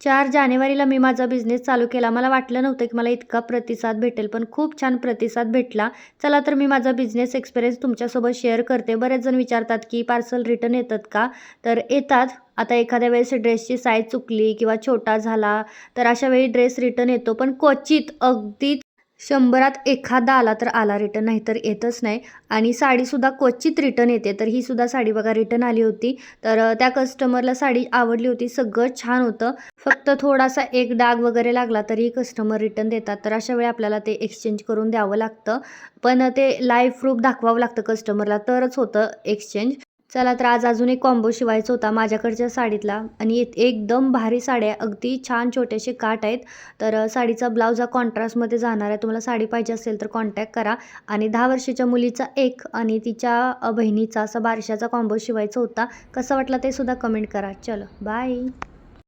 चार जानेवारीला मी माझा बिझनेस चालू केला. मला वाटलं नव्हतं की मला इतका प्रतिसाद भेटेल पण खूप छान प्रतिसाद भेटला. चला तर मी माझा बिझनेस एक्सपिरियन्स तुमच्यासोबत शेअर करते. बरेच जण विचारतात की पार्सल रिटर्न येतात का? तर येतात. आता एखाद्या वेळेस ड्रेसची साईज चुकली किंवा छोटा झाला तर अशा वेळी ड्रेस रिटर्न येतो. पण क्वचित अगदी शंभरात एखादा आला तर आला रिटर्न नाही तर येतच नाही. आणि साडीसुद्धा क्वचित रिटर्न येते. तर ही सुद्धा साडी बघा रिटर्न आली होती. तर त्या कस्टमरला साडी आवडली होती. सगळं छान होतं. फक्त थोडासा एक डाग वगैरे लागला तरीही कस्टमर रिटर्न देतात. तर अशा वेळी आपल्याला ते एक्सचेंज करून द्यावं लागतं. पण ते लाईव्ह प्रूफ दाखवावं लागतं कस्टमरला तरच होतं एक्सचेंज चला तर आज अजून एक कॉम्बो शिवायचा होता माझ्याकडच्या साडीतला. आणि एक- एकदम भारी साड्या अगदी छान छोटेसे काट आहेत. तर साडीचा ब्लाऊज हा कॉन्ट्रास्टमध्ये जाणार आहे. तुम्हाला साडी पाहिजे असेल तर कॉन्टॅक्ट करा. आणि दहा वर्षाच्या मुलीचा एक आणि तिच्या बहिणीचा असा बारशाचा कॉम्बो शिवायचा होता. कसा वाटला ते सुद्धा कमेंट करा. चलो बाय